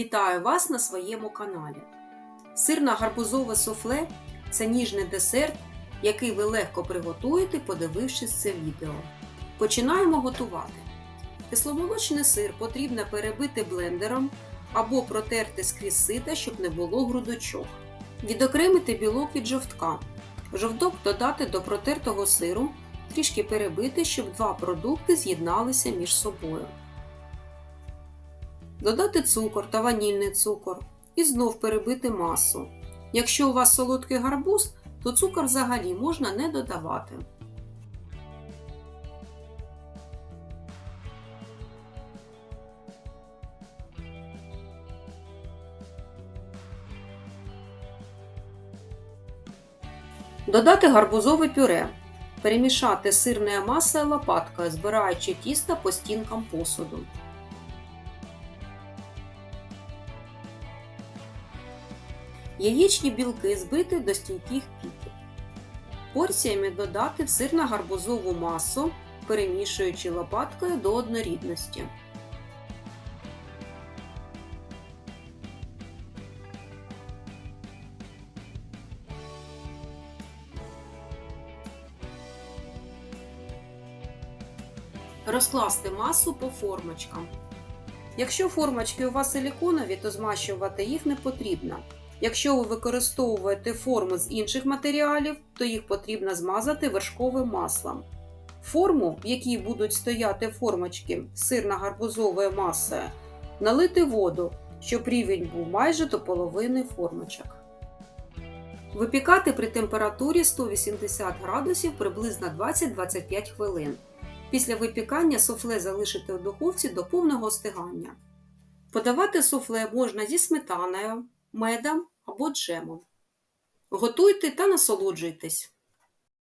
Вітаю вас на своєму каналі. Сирно-гарбузове суфле це ніжний десерт, який ви легко приготуєте, подивившись це відео. Починаємо готувати. Кисломолочний сир потрібно перебити блендером або протерти скрізь сита, щоб не було грудочок. Відокремити білок від жовтка. Жовток додати до протертого сиру, трішки перебити, щоб два продукти з'єдналися між собою. Додати цукор та ванільний цукор і знов перебити масу. Якщо у вас солодкий гарбуз, то цукор взагалі можна не додавати. Додати гарбузове пюре. Перемішати сирне маса лопаткою, збираючи тісто по стінкам посуду. Яєчні білки збити до стійких піків. Порціями додати в сирно-гарбузову масу, перемішуючи лопаткою до однорідності. Розкласти масу по формочкам. Якщо формочки у вас силіконові, то змащувати їх не потрібно. Якщо ви використовуєте форми з інших матеріалів, то їх потрібно змазати вершковим маслом. Форму, в якій будуть стояти формочки з сирно-гарбузовою масою, налити воду, щоб рівень був майже до половини формочок. Випікати при температурі 180 градусів приблизно 20-25 хвилин. Після випікання суфле залишити у духовці до повного остигання. Подавати суфле можна зі сметаною, медом або джемом. Готуйте та насолоджуйтесь.